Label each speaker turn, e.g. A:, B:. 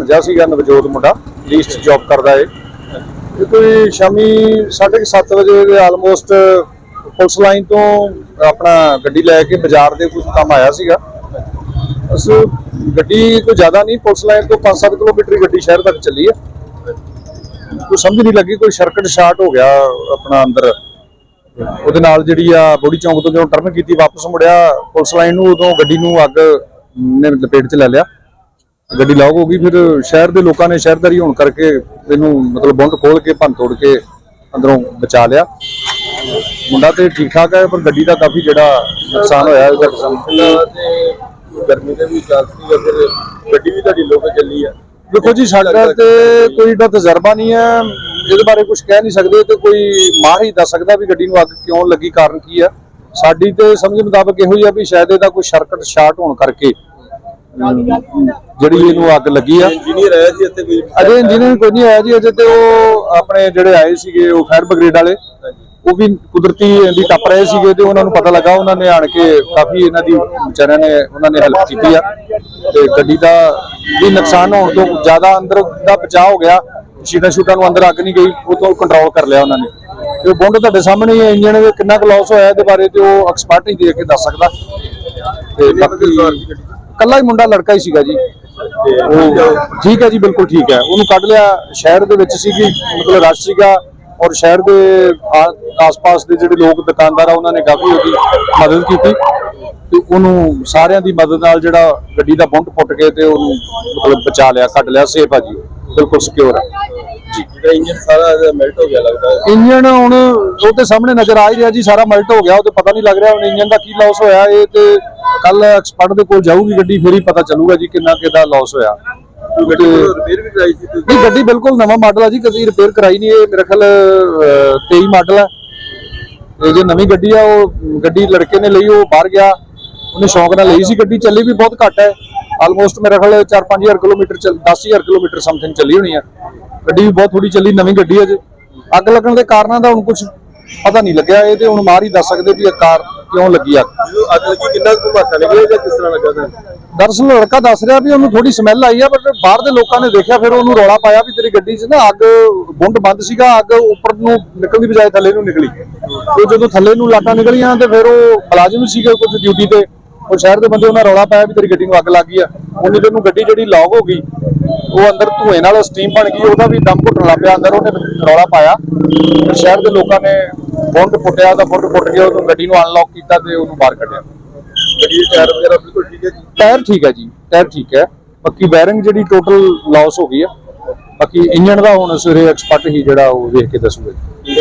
A: ਭਾਣਜਾ ਸੀਗਾ ਨਵਜੋਤ ਮੁੰਡਾ ਪੁਲਿਸ 'ਚ ਜੌਬ ਕਰਦਾ ਏ। ਇਹ ਕੋਈ ਸ਼ਾਮੀ 7:30 ਵਜੇ ਦੇ ਆਲਮੋਸਟ ਪੁਲਿਸ ਲਾਈਨ ਤੋਂ ਆਪਣਾ ਗੱਡੀ ਲੈ ਕੇ ਬਾਜ਼ਾਰ ਦੇ ਕੁਝ ਕੰਮ ਆਇਆ ਸੀਗਾ। ਬਸ ਗੱਡੀ ਕੋਈ ਜ਼ਿਆਦਾ ਨਹੀਂ, ਪੁਲਿਸ ਲਾਈਨ ਤੋਂ 5-7 ਕਿਲੋਮੀਟਰ ਗੱਡੀ ਸ਼ਹਿਰ ਤੱਕ ਚੱਲੀ ਹੈ ਕੋਈ ਸਮਝ ਨਹੀਂ ਲੱਗੀ, ਕੋਈ ਸਰਕਟ ਸ਼ਾਰਟ ਹੋ ਗਿਆ ਆਪਣਾ ਅੰਦਰ। ਉਹਦੇ ਨਾਲ ਜਿਹੜੀ ਆ ਬੋੜੀ ਚੌਂਕ ਤੋਂ ਜਦੋਂ ਟਰਨ ਕੀਤੀ, ਵਾਪਸ ਮੁੜਿਆ, ਪੁਲਿਸ ਲਾਈਨ ਨੂੰ ਉਦੋਂ ਗੱਡੀ ਨੂੰ ਅੱਗ ਨੇ ਲਪੇਟ 'ਚ ਲੈ ਲਿਆ। ਗੱਡੀ ਲੌਕ ਹੋ ਗਈ ਫਿਰ ਸ਼ਹਿਰ ਦੇ ਲੋਕਾਂ ਨੇ ਸ਼ਹਿਰਦਾਰੀ ਹੋਣ ਕਰਕੇ ਇਹਨੂੰ ਮਤਲਬ ਬੰਦ ਖੋਲ ਕੇ ਭੰਨ ਤੋੜ ਕੇ ਅੰਦਰੋਂ ਬਚਾ ਲਿਆ। ਮੁੰਡਾ ਤੇ ਠੀਕ ਠਾਕ ਹੈ ਪਰ ਗੱਡੀ ਦਾ ਕਾਫੀ ਜਿਹੜਾ ਨੁਕਸਾਨ ਹੋਇਆ ਨੁਕਸਾਨ
B: ਤੇ ਗਰਮੀ ਦੇ ਵੀ ਸੀ ਫਿਰ ਗੱਡੀ ਵੀ ਤੁਹਾਡੀ ਲੋਕ ਚੱਲੀ ਆ।
A: ਦੇਖੋ ਜੀ ਸਾਡਾ ਤੇ ਕੋਈ ਦਾ ਤਜਰਬਾ ਨਹੀਂ ਹੈ। ਇਹਦੇ ਬਾਰੇ ਕੁਝ ਕਹਿ ਨਹੀਂ ਸਕਦੇ ਤੇ ਕੋਈ ਮਾਹਰ ਹੀ ਦੱਸ ਸਕਦਾ ਵੀ ਗੱਡੀ ਨੂੰ ਅੱਗ ਕਿਉਂ ਲੱਗੀ ਕਾਰਨ ਕੀ ਆ ਸਾਡੀ ਤੇ ਸਮਝ ਮੁਤਾਬਕ ਇਹੋ ਹੀ ਆ ਵੀ ਸ਼ਾਇਦ ਇਹਦਾ ਕੋਈ ਸਰਕਟ ਸ਼ਾਰਟ ਹੋਣ ਕਰਕੇ ਜਿਹੜੀ ਇਹਨੂੰ ਅੱਗ ਲੱਗੀ ਆ।
B: ਇੰਜੀਨੀਅਰ ਆਇਆ ਸੀ ਇੱਥੇ ਕੋਈ?
A: ਅਜੇ ਇੰਜੀਨੀਅਰ ਕੋਈ ਨਹੀਂ ਆਇਆ ਜੀ ਅਜੇ ਤੇ ਉਹ ਆਪਣੇ ਜਿਹੜੇ ਆਏ ਸੀਗੇ ਉਹ ਫਾਇਰ ਬ੍ਰਿਗੇਡ ਵਾਲੇ ਉਹ ਵੀ ਕੁਦਰਤੀ ਇਹਦੀ ਟੱਪ ਰਹੇ ਸੀਗੇ ਤੇ ਉਹਨਾਂ ਨੂੰ ਪਤਾ ਲੱਗਾ ਉਹਨਾਂ ਨੇ ਆਣ ਕੇ ਕਾਫੀ ਇਹਨਾਂ ਦੀ ਵਿਚਾਰਿਆਂ ਨੇ ਉਹਨਾਂ ਨੇ ਹੈਲਪ ਕੀਤੀ ਆ। ਤੇ ਗੱਡੀ ਦਾ ਵੀ ਨੁਕਸਾਨ ਹੋਣ ਤੋਂ ਜ਼ਿਆਦਾ ਅੰਦਰ ਦਾ ਬਚਾਅ ਹੋ ਗਿਆ। ਸ਼ੀਟਾਂ ਸ਼ੂਟਾਂ ਨੂੰ ਅੰਦਰ ਅੱਗ ਨਹੀਂ ਗਈ ਉਹ ਤੋਂ ਕੰਟਰੋਲ ਕਰ ਲਿਆ ਉਹਨਾਂ ਨੇ। ਤੇ ਬੁੰਡ ਤੁਹਾਡੇ ਸਾਹਮਣੇ ਹੀ ਹੈ ਇੰਜਣ ਦੇ ਕਿੰਨਾ ਕੁ ਲਾਸ ਹੋਇਆ ਇਹਦੇ ਬਾਰੇ ਤੇ ਉਹ ਐਕਸਪਰਟ ਹੀ ਦੇ ਕੇ ਦੱਸ ਸਕਦਾ। ਤੇ ਬਾਕੀ ਕੱਲਾ ਹੀ ਮੁੰਡਾ ਲੜਕਾ ਹੀ ਸੀਗਾ ਜੀ। ਉਹ ਠੀਕ ਹੈ ਜੀ ਬਿਲਕੁਲ ਠੀਕ ਹੈ। ਉਹਨੂੰ ਕੱਢ ਲਿਆ ਸ਼ਹਿਰ ਦੇ ਵਿੱਚ ਸੀਗੀ ਮਤਲਬ ਰਸ਼ ਸੀਗਾ ਔਰ ਸ਼ਹਿਰ ਦੇ ਆ- ਆਸ-ਪਾਸ ਦੇ ਜਿਹੜੇ ਲੋਕ ਦੁਕਾਨਦਾਰ ਆ ਉਹਨਾਂ ਨੇ ਕਾਫੀ ਉਹਦੀ ਮਦਦ ਕੀਤੀ ਤੇ ਉਹਨੂੰ ਸਾਰਿਆਂ ਦੀ ਮਦਦ ਨਾਲ ਜਿਹੜਾ ਗੱਡੀ ਦਾ ਬੁੰਟ ਪੁੱਟ ਕੇ ਤੇ ਉਹਨੂੰ ਮਤਲਬ ਬਚਾ ਲਿਆ ਕੱਢ ਲਿਆ ਸੇਫ ਆ ਜੀ। ਬਿਲਕੁਲ ਸਿਕਿਉਰ ਹੈ ਜੀ।
B: ਜਿਹੜਾ ਇੰਜਨ ਸਾਰਾ ਮੈਲਟ ਹੋ ਗਿਆ ਲੱਗਦਾ
A: ਇੰਜਨ ਹੁਣ ਉਹ ਤੇ ਸਾਹਮਣੇ ਨਜ਼ਰ ਆ ਹੀ ਰਿਹਾ ਜੀ ਸਾਰਾ ਮਲਟ ਹੋ ਗਿਆ ਉਹ ਤੇ ਪਤਾ ਨਹੀਂ ਲੱਗ ਰਿਹਾ ਹੁਣ ਇੰਜਨ ਦਾ ਕੀ ਲਾਸ ਹੋਇਆ ਇਹ ਤੇ ਕੱਲ ਐਕਸਪਰਟ ਦੇ ਕੋਲ ਜਾਊਗੀ ਗੱਡੀ ਫਿਰ ਹੀ ਪਤਾ ਚੱਲੂਗਾ ਜੀ ਕਿੰਨਾ ਕਿਦਾ ਲਾਸ ਹੋਇਆ।
B: ਗੱਡੀ ਰਿਪੇਅਰ ਵੀ ਕਰਾਈ ਸੀ ਤੁਸੀਂ?
A: ਨਹੀਂ ਗੱਡੀ ਬਿਲਕੁਲ ਨਵਾਂ ਮਾਡਲ ਆ ਜੀ ਕਦੀ ਰਿਪੇਅਰ ਕਰਾਈ ਨਹੀਂ ਇਹ ਮੇਰੇ ਖਿਆਲ ਅਹ, 23 ਮਾਡਲ ਹੈ ਇਹ ਜੋ ਨਵੀਂ ਗੱਡੀ ਆ ਉਹ ਗੱਡੀ ਲੜਕੇ ਨੇ ਲਈ ਉਹ ਬਾਹਰ ਗਿਆ। ਉਹਨੇ ਸ਼ੌਂਕ ਨਾਲ ਲਈ ਸੀ ਗੱਡੀ ਚੱਲੀ ਵੀ ਬਹੁਤ ਘੱਟ ਹੈ। ਆਲਮੋਸਟ ਮੇਰੇ ਖਿਆਲ 4-5000 ਕਿਲੋਮੀਟਰ ਚੱਲ 10000 ਕਿਲੋਮੀਟਰ ਸਮਥਿੰਗ ਚੱਲੀ ਹੋਣੀ ਆ। ਗੱਡੀ ਵੀ ਬਹੁਤ ਥੋੜੀ ਚੱਲੀ ਨਵੀਂ ਗੱਡੀ ਹੈ ਜੀ। ਅੱਗ ਲੱਗਣ ਦੇ ਕਾਰਨਾਂ ਦਾ ਹੁਣ ਕੁਝ ਪਤਾ ਨਹੀਂ ਲੱਗਿਆ। ਇਹ ਤੇ ਹੁਣ ਮਾਰ ਹੀ ਦੱਸ ਸਕਦੇ ਵੀ ਇਹ ਕਾਰ ਕਿਉਂ ਲੱਗੀ ਅੱਗ?
B: ਜਦੋਂ ਅੱਗ ਲੱਗੀ ਕਿੰਨਾ ਕੁ ਧਮਾਕਾ ਨਿਕਲਿਆ ਜਾਂ ਕਿਸ ਤਰ੍ਹਾਂ ਲੱਗਾ ਤੁਹਾਨੂੰ?
A: ਦਰਅਸਲ ਲੜਕਾ ਦੱਸ ਰਿਹਾ ਵੀ ਉਹਨੂੰ ਥੋੜੀ ਸਮੈਲ ਆਈ ਆ ਪਰ ਬਾਹਰ ਦੇ ਲੋਕਾਂ ਨੇ ਦੇਖਿਆ ਫਿਰ ਉਹਨੂੰ ਰੌਲਾ ਪਾਇਆ ਵੀ ਤੇਰੀ ਗੱਡੀ 'ਚ ਨਾ ਅੱਗ ਬੁੰਡ ਬੰਦ ਸੀਗਾ ਅੱਗ ਉੱਪਰ ਨੂੰ ਨਿਕਲਦੀ ਬਜਾਏ ਥੱਲੇ ਨੂੰ ਨਿਕਲੀ। ਤੇ ਜਦੋਂ ਥੱਲੇ ਨੂੰ ਲਾਟਾਂ ਨਿਕਲੀਆਂ ਤੇ ਫਿਰ ਉਹ ਮੁਲਾਜ਼ਮ ਸੀਗੇ ਕੁਝ ਡਿਊਟੀ ਤੇ ਉਹ ਸ਼ਹਿਰ ਦੇ ਬੰਦੇ ਉਹਨਾਂ ਰੌਲਾ ਪਾਇਆ ਵੀ ਤੇਰੀ ਗੱਡੀ ਨੂੰ ਅੱਗ ਲੱਗ ਗਈ ਆ। ਉਹਨੇ ਤੇ ਨੂੰ ਗੱਡੀ ਜਿਹੜੀ ਲੌਕ ਹੋ ਗਈ ਉਹ ਅੰਦਰ ਧੂਏ ਨਾਲ ਸਟੀਮ ਬਣ ਗਈ ਉਹਦਾ ਵੀ ਦਮ ਘੁੱਟਣ ਲੱਗ ਪਿਆ ਅੰਦਰ ਉਹਨੇ ਰੌਲਾ ਪਾਇਆ। ਸ਼ਹਿਰ ਦੇ ਲੋਕਾਂ ਨੇ ਬੁੰਡ ਪੁੱਟਿਆ ਤਾਂ ਬੁੰਡ ਪੁੱਟ ਕੇ ਉਹਨੂੰ ਗੱਡੀ ਨੂੰ ਅਨਲੌਕ ਕੀਤਾ ਤੇ ਉਹਨੂੰ ਬਾਹਰ ਕੱਢਿਆ।
B: ਗੱਡੀ ਦੇ ਟਾਇਰ ਵਗੈਰਾ ਬਿਲਕੁਲ ਠੀਕ ਹੈ ਜੀ?
A: ਟਾਇਰ ਠੀਕ ਹੈ ਜੀ ਟਾਇਰ ਠੀਕ ਹੈ। ਬਾਕੀ ਬੈਰਿੰਗ ਜਿਹੜੀ ਟੋਟਲ ਲਾਸ ਹੋ ਗਈ ਹੈ ਬਾਕੀ ਇੰਜਨ ਦਾ ਹੁਣ ਸਵੇਰੇ ਐਕਸਪਰਟ ਹੀ ਜਿਹੜਾ ਉਹ ਵੇਖ ਕੇ ਦੱਸੂਗਾ ਜੀ।